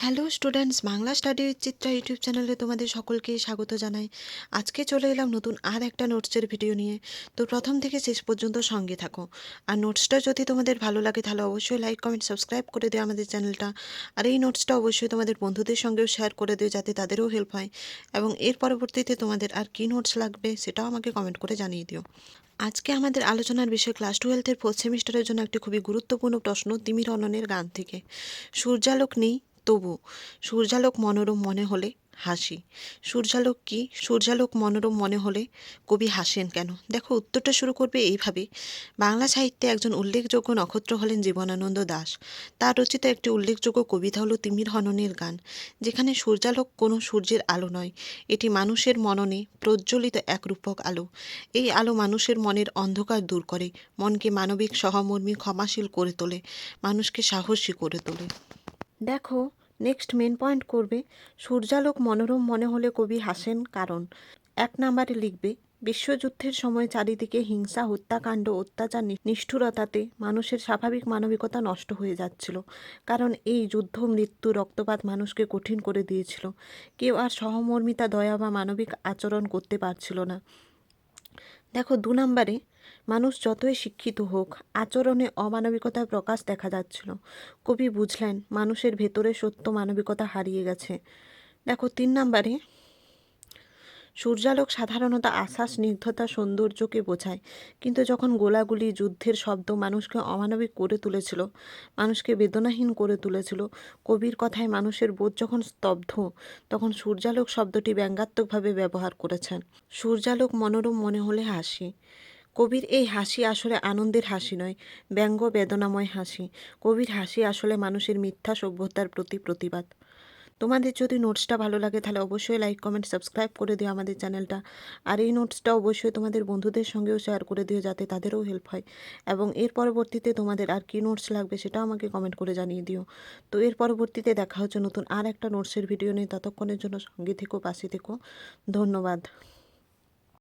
Hello students Bangla study Chitra YouTube চ্যানেলে তোমাদের সকলকে স্বাগত জানাই। আজকে চলে এলাম নতুন আর একটা নোটসের ভিডিও নিয়ে। তো প্রথম থেকে শেষ পর্যন্ত সঙ্গে থাকো। আর নোটসটা যদি তোমাদের ভালো লাগে, তাহলে অবশ্যই লাইক কমেন্ট সাবস্ক্রাইব করে দিও আমাদের চ্যানেলটা আর এই নোটসটা অবশ্যই তোমাদের বন্ধুদের সঙ্গেও শেয়ার করে দিও যাতে তাদেরও হেল্প হয়। এবং এর পরবর্তীতে তোমাদের আর কী নোটস লাগবে, সেটাও আমাকে কমেন্ট করে জানিয়ে দিও। আজকে আমাদের আলোচনার বিষয় ক্লাস টুয়েলভের ফোর্থ সেমিস্টারের জন্য একটি খুবই গুরুত্বপূর্ণ প্রশ্ন তিমির অননের গান থেকে। সূর্যালোক নেই তবু সূর্যালোক মনোরম মনে হলে হাসি। সূর্যালোক কি? সূর্যালোক মনোরম মনে হলে কবি হাসেন কেন? দেখো, উত্তরটা শুরু করবে এইভাবে। বাংলা সাহিত্যে একজন উল্লেখযোগ্য নক্ষত্র হলেন জীবনানন্দ দাশ তার রচিত একটি উল্লেখযোগ্য কবিতা হলো তিমির হননের গান, যেখানে সূর্যালোক কোনো সূর্যের আলো নয়, এটি মানুষের মননে প্রজ্বলিত এক রূপক আলো। এই আলো মানুষের মনের অন্ধকার দূর করে, মনকে মানবিক সহমর্মী ক্ষমাশীল করে তোলে, মানুষকে সাহসী করে তোলে। দেখো নেক্সট মেন পয়েন্ট করবে, সূর্যালোক মনোরম মনে হলে কবি হাসেন কারণ। এক নাম্বারে লিখবে, বিশ্বযুদ্ধের সময় চারিদিকে হিংসা, হত্যাকাণ্ড, অত্যাচার নিষ্ঠুরতাতে মানুষের স্বাভাবিক মানবিকতা নষ্ট হয়ে যাচ্ছিল। কারণ এই যুদ্ধ, মৃত্যু, রক্তপাত মানুষকে কঠিন করে দিয়েছিল। কেউ আর সহমর্মিতা, দয়া বা মানবিক আচরণ করতে পারছিল না। দেখো, দু নম্বরে মানুষ যতই শিক্ষিত হোক, আচরণে অমানবিকতার প্রকাশ দেখা যাচ্ছিল। কবি বুঝলেন, মানুষের ভেতরে সত্য মানবিকতা হারিয়ে গেছে। দেখো, তিন নম্বরে, সূর্যালোক সাধারণত আশা স্নিগ্ধতা সৌন্দর্যকে বোঝায়। কিন্তু যখন গোলাগুলি, যুদ্ধের শব্দ মানুষকে অমানবিক করে তুলেছিল, মানুষকে বেদনাহীন করে তুলেছিল, কবির কথায় মানুষের বোধ যখন স্তব্ধ, তখন সূর্যালোক শব্দটি ব্যঙ্গাত্মকভাবে ব্যবহার করেছেন। সূর্যালোক মনোরম মনে হলে হাসি। কবির এই হাসি আসলে আনন্দের হাসি নয়, ব্যঙ্গ বেদনাময় হাসি। কবির হাসি আসলে মানুষের মিথ্যা সভ্যতার প্রতি প্রতিবাদ। তোমাদের যদি নোটসটা ভালো লাগে তাহলে অবশ্যই লাইক কমেন্ট সাবস্ক্রাইব করে দিও আমাদের চ্যানেলটা আর এই নোটসটা অবশ্যই তোমাদের বন্ধুদের সঙ্গেও শেয়ার করে দিও যাতে তাদেরও হেল্প হয়। এবং এর পরবর্তীতে তোমাদের আর কী নোটস লাগবে সেটাও আমাকে কমেন্ট করে জানিয়ে দিও। তো এর পরবর্তীতে দেখা হচ্ছে নতুন আর একটা নোটসের ভিডিও নিয়ে। ততক্ষণের জন্য সঙ্গে থেকো, পাশে থেকো। ধন্যবাদ।